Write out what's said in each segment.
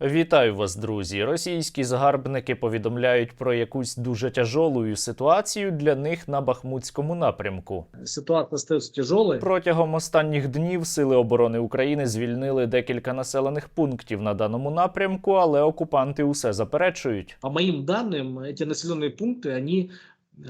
Вітаю вас, друзі. Російські загарбники повідомляють про якусь дуже тяжолу ситуацію для них на Бахмутському напрямку. Ситуация остается тяжелой. Протягом останніх днів сили оборони України звільнили декілька населених пунктів на даному напрямку, але окупанти усе заперечують. По моим данным, эти населенные пункты, они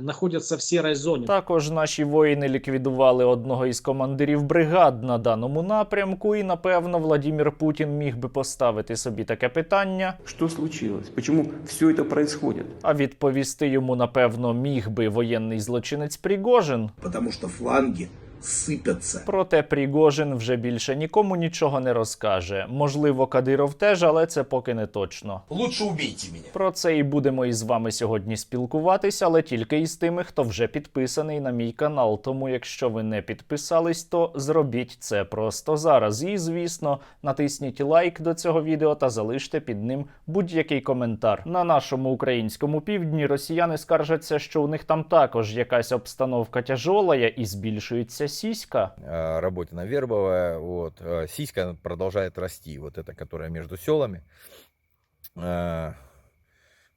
находятся в сірій зоні. Також наші воїни ліквідували одного із командирів бригад на даному напрямку, і напевно Владимир Путін міг би поставити собі таке питання. що случилось? Чому все це происходит? А відповісти йому напевно міг би воєнний злочинець Пригожин. тому що фланги сыпятся. Проте Пригожин вже більше нікому нічого не розкаже. Можливо, Кадиров теж, але це поки не точно. Лучше убейте меня. Про це і будемо із вами сьогодні спілкуватись, але тільки із тими, хто вже підписаний на мій канал. Тому, якщо ви не підписались, то зробіть це просто зараз. І, звісно, натисніть лайк до цього відео та залиште під ним будь-який коментар. На нашому українському півдні росіяни скаржаться, що у них там також якась обстановка тяжолая і збільшується сіська. э, Работина Вербовая, вот, э, сиська продолжает расти, вот эта, которая между селами,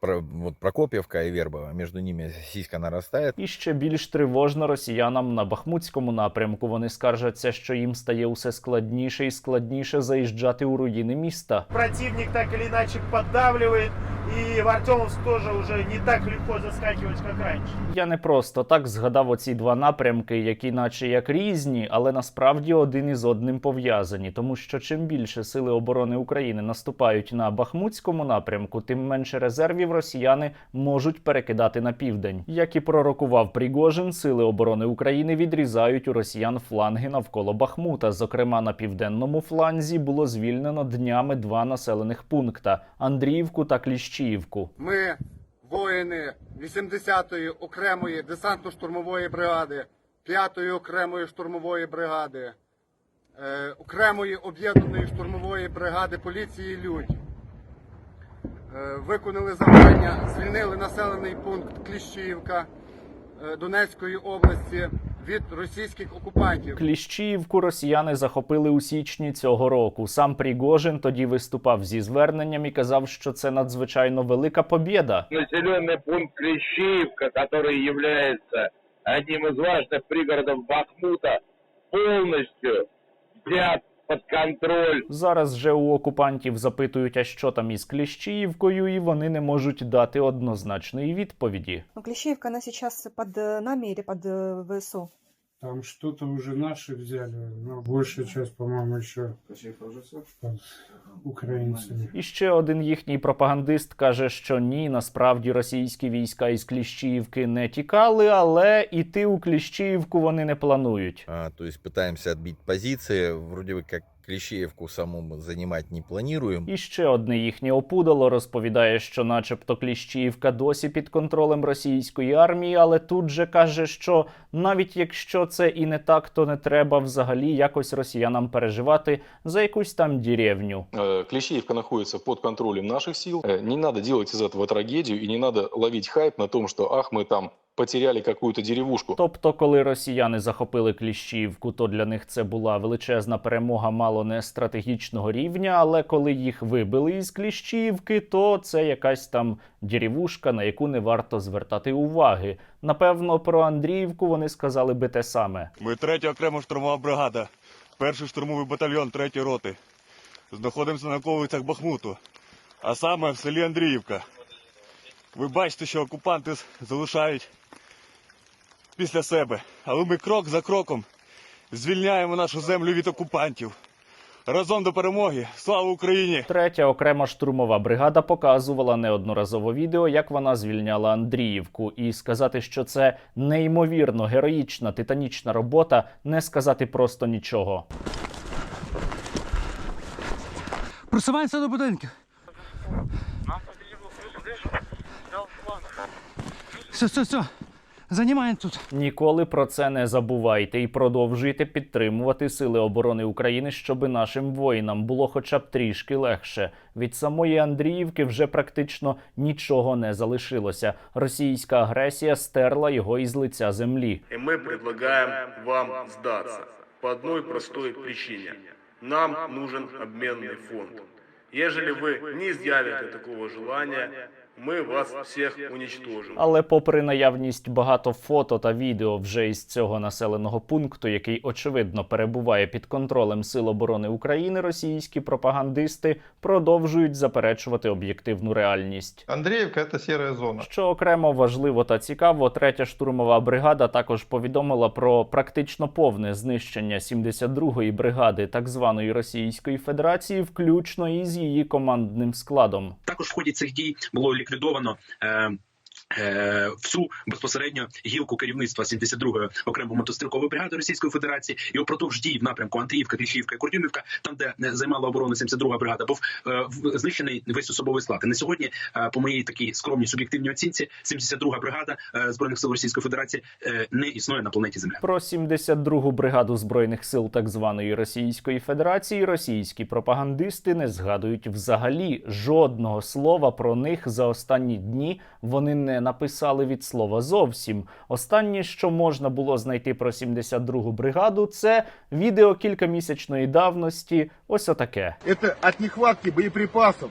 про- вот Прокопьевка и Вербова, между ними сиська нарастает. І ще більш тривожно росіянам на Бахмутському напрямку. Вони скаржаться, що їм стає усе складніше і складніше заїжджати у руїни міста. противник так или иначе поддавливает, и в Артемовск тоже уже не так легко заскакивать, как раньше. Я не просто так згадав оці два напрямки, які наче як різні, але насправді один із одним пов'язані, тому що чим більше сили оборони України наступають на Бахмутському напрямку, тим менше резервів росіяни можуть перекидати на південь. Як і пророкував Пригожин, сили оборони України відрізають у росіян фланги навколо Бахмута. Зокрема, на південному фланзі було звільнено днями два населених пункта Андріївку та Кліщіївку. Ми, воїни 80-ї окремої десантно-штурмової бригади, 5-ї окремої штурмової бригади, е, окремої об'єднаної штурмової бригади поліції Людь. Е, виконали завдання, звільнили населений пункт Кліщіївка е, Донецької області від російських окупантів. Кліщіївку росіяни захопили у січні цього року. Сам Пригожин тоді виступав зі зверненням і казав, що це надзвичайно велика побєда. населенный пункт Клещеевка, который является одним из важных пригородов Бахмута, полностью взят под контроль Зараз же у окупантів запитують, а що там із Кліщіївкою, і вони не можуть дати однозначної відповіді. Ну, Кліщіївка на зараз під нами или под э, ВСУ? Там что-то уже наши взяли, но большая часть, по-моему, еще под українцями. І ще один їхній пропагандист каже, що ні, насправді російські війська із Кліщіївки не тікали, але іти у Кліщіївку вони не планують. А, То есть пытаемся отбить позиции, вроде бы как Клещеевку саму мы занимать не планируем. І ще одне їхнє опудало розповідає, що, начебто, Кліщіївка досі під контролем російської армії, але тут же каже, що навіть якщо це і не так, то не треба взагалі якось росіянам переживати за якусь там деревню. Э, Клещеевка находится под контролем наших сил. Э, Не надо делать из этого трагедию и не надо ловить хайп на том, что ах, мы там потеряли какую-то деревушку. Тобто, коли росіяни захопили Кліщіївку, то для них це була величезна перемога, мало не стратегічного рівня. Але коли їх вибили із Кліщіївки, то це якась там деревушка, на яку не варто звертати уваги. Напевно, про Андріївку вони сказали би те саме. Ми третя окрема штурмова бригада, перший штурмовий батальйон третьої роти. Знаходимося на околицях Бахмуту, а саме в селі Андріївка. Ви бачите, що окупанти залишають після себе, але ми крок за кроком звільняємо нашу землю від окупантів. Разом до перемоги! Слава Україні! Третя окрема штурмова бригада показувала неодноразово відео, як вона звільняла Андріївку, і сказати, що це неймовірно героїчна титанічна робота, не сказати просто нічого. Просуваемся до будинків. Все, все, все. Займаємо тут. Ніколи про це не забувайте і продовжуйте підтримувати Сили оборони України, щоби нашим воїнам було хоча б трішки легше. Від самої Андріївки вже практично нічого не залишилося. Російська агресія стерла його із лиця землі. И мы предлагаем вам сдаться по одной простой причине. Нам нужен обменный фонд. Ежели вы не сделаете такого желания, мы вас всех уничтожим. Але, попри наявність багато фото та відео вже із цього населеного пункту, який очевидно перебуває під контролем Сил оборони України, російські пропагандисти продовжують заперечувати об'єктивну реальність. Андреевка это серая зона. Що окремо важливо та цікаво, третя штурмова бригада також повідомила про практично повне знищення 72-ї бригади так званої Російської Федерації, включно із її командним складом. Також в ході цих дій було ліквідовано. Е- е, Всю безпосередньо гілку керівництва 72-ї окремої мотострілкової бригади Російської Федерації і упродовж дій в напрямку Андріївка, Кліщівка і Курдюмівка, там де е, займала оборону 72-га бригада, був е, знищений весь особовий склад. І на сьогодні, е, по моїй такій скромній суб'єктивній оцінці, 72-га бригада е, збройних сил Російської Федерації е, не існує на планеті Земля. Про 72-гу бригаду збройних сил так званої Російської Федерації російські пропагандисти не згадують взагалі жодного слова про них за останні дні. Вони не написали від слова зовсім. Останнє, що можна було знайти про 72-гу бригаду, це відео кількамісячної давності. Ось отаке. Це від нехватки боеприпасов.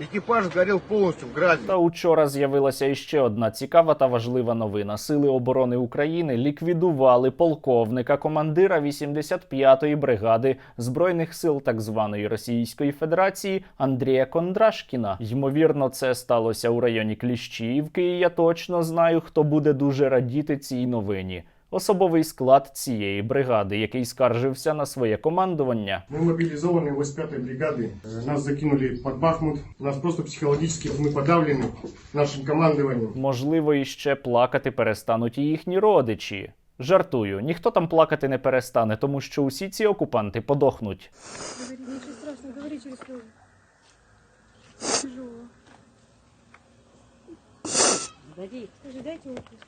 Экипаж сгорел полностью в грязи. Та учора з'явилася іще одна цікава та важлива новина. Сили оборони України ліквідували полковника, командира 85-ї бригади збройних сил так званої Російської Федерації Андрія Кондрашкіна. Ймовірно, це сталося у районі Кліщіївки. І я точно знаю, хто буде дуже радіти цій новині Особовий склад цієї бригади, який скаржився на своє командування. Мы мобилизованы 85-й бригады. Э, Нас закинули под Бахмут. Нас просто психологически мы подавлены нашим командованием. Можливо, іще плакати перестануть і їхні родичі. Жартую, ніхто там плакати не перестане, тому що усі ці окупанти подохнуть. Говори, ничего страшного, говори через слезы. Тяжело. Скажи, дайте отпуск.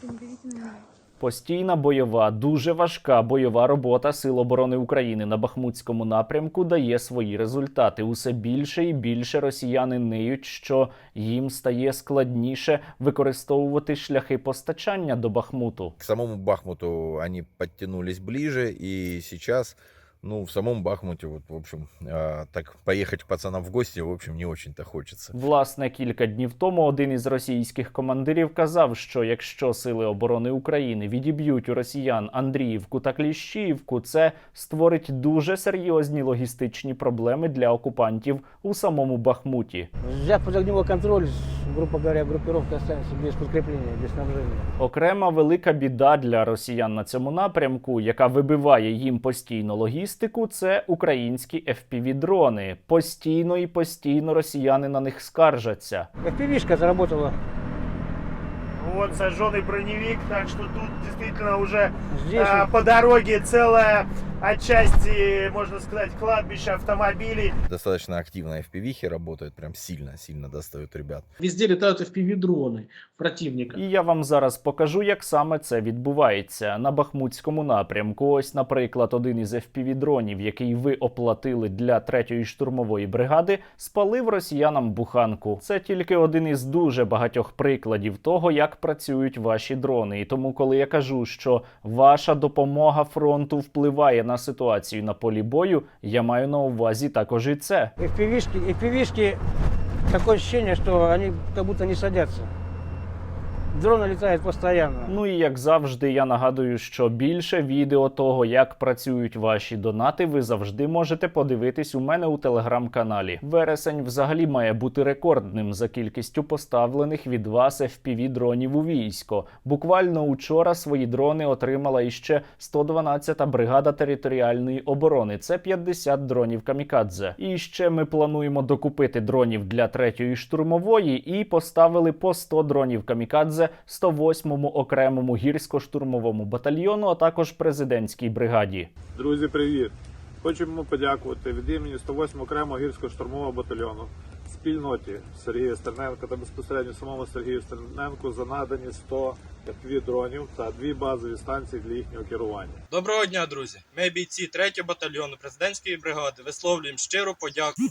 Ты не давите на меня. Постійна бойова, дуже важка бойова робота Сил оборони України на Бахмутському напрямку дає свої результати. Усе більше і більше росіяни ниють, що їм стає складніше використовувати шляхи постачання до Бахмуту. К самому Бахмуту они подтянулись ближе, і сейчас, ну, в самом Бахмуте, вот, в общем, а, так поехать к пацанам в гости, в общем, не очень-то хочется. Власне, кілька днів тому один із російських командирів казав, що якщо сили оборони України відіб'ють у росіян Андріївку та Кліщіївку, це створить дуже серйозні логістичні проблеми для окупантів у самому Бахмуті. Взяв под огневой контроль, грубо говоря, группировка останется без подкрепления, без снабжения. Окрема велика біда для росіян на цьому напрямку, яка вибиває їм постійно логістику, це українські FPV-дрони. Постійно і постійно росіяни на них скаржаться. FPV-шка заработала Вот сожженный броневик, так что тут действительно уже Здесь а, вот- по дороге целая отчасти, можно сказать, кладбище автомобилей. Достаточно активно FPV работают, прям сильно-сильно достают ребят. Везде летают FPV-дроны противника. І я вам зараз покажу, як саме це відбувається на Бахмутському напрямку. Ось, наприклад, один із FPV-дронів, який ви оплатили для третьої штурмової бригади, спалив росіянам буханку. Це тільки один із дуже багатьох прикладів того, як працюють ваші дрони. І тому, коли я кажу, що ваша допомога фронту впливає на ситуацію на полі бою, я маю на увазі також і це. FPV-шки, FPV-шки, таке відчуття, що вони як будто не садятся. Дроны летают постоянно. Ну і як завжди, я нагадую, що більше відео того, як працюють ваші донати, ви завжди можете подивитись у мене у телеграм-каналі. Вересень взагалі має бути рекордним за кількістю поставлених від вас fpv дронів у військо. Буквально учора свої дрони отримала іще 112-та бригада територіальної оборони. Це 50 дронів камікадзе. І ще ми плануємо докупити дронів для третьої штурмової і поставили по 100 дронів камікадзе 108-му окремому гірсько-штурмовому батальйону, а також президентській бригаді. Друзі, привіт! Хочемо подякувати від імені 108 окремого гірсько-штурмового батальйону спільноті Сергія Стерненка та безпосередньо самому Сергію Стерненку за надані 100 FPV дронів та дві базові станції для їхнього керування. Доброго дня, друзі! Ми бійці 3 батальйону президентської бригади висловлюємо щиру подяку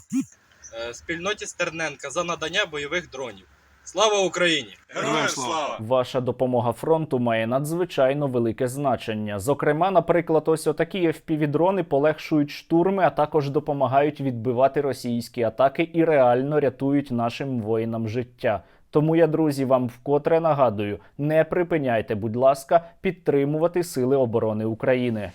е, спільноті Стерненка за надання бойових дронів. Слава Україні! Героям слава! Ваша допомога фронту має надзвичайно велике значення. Зокрема, наприклад, ось отакі FPV-дрони полегшують штурми, а також допомагають відбивати російські атаки і реально рятують нашим воїнам життя. Тому я, друзі, вам вкотре нагадую: не припиняйте, будь ласка, підтримувати Сили оборони України.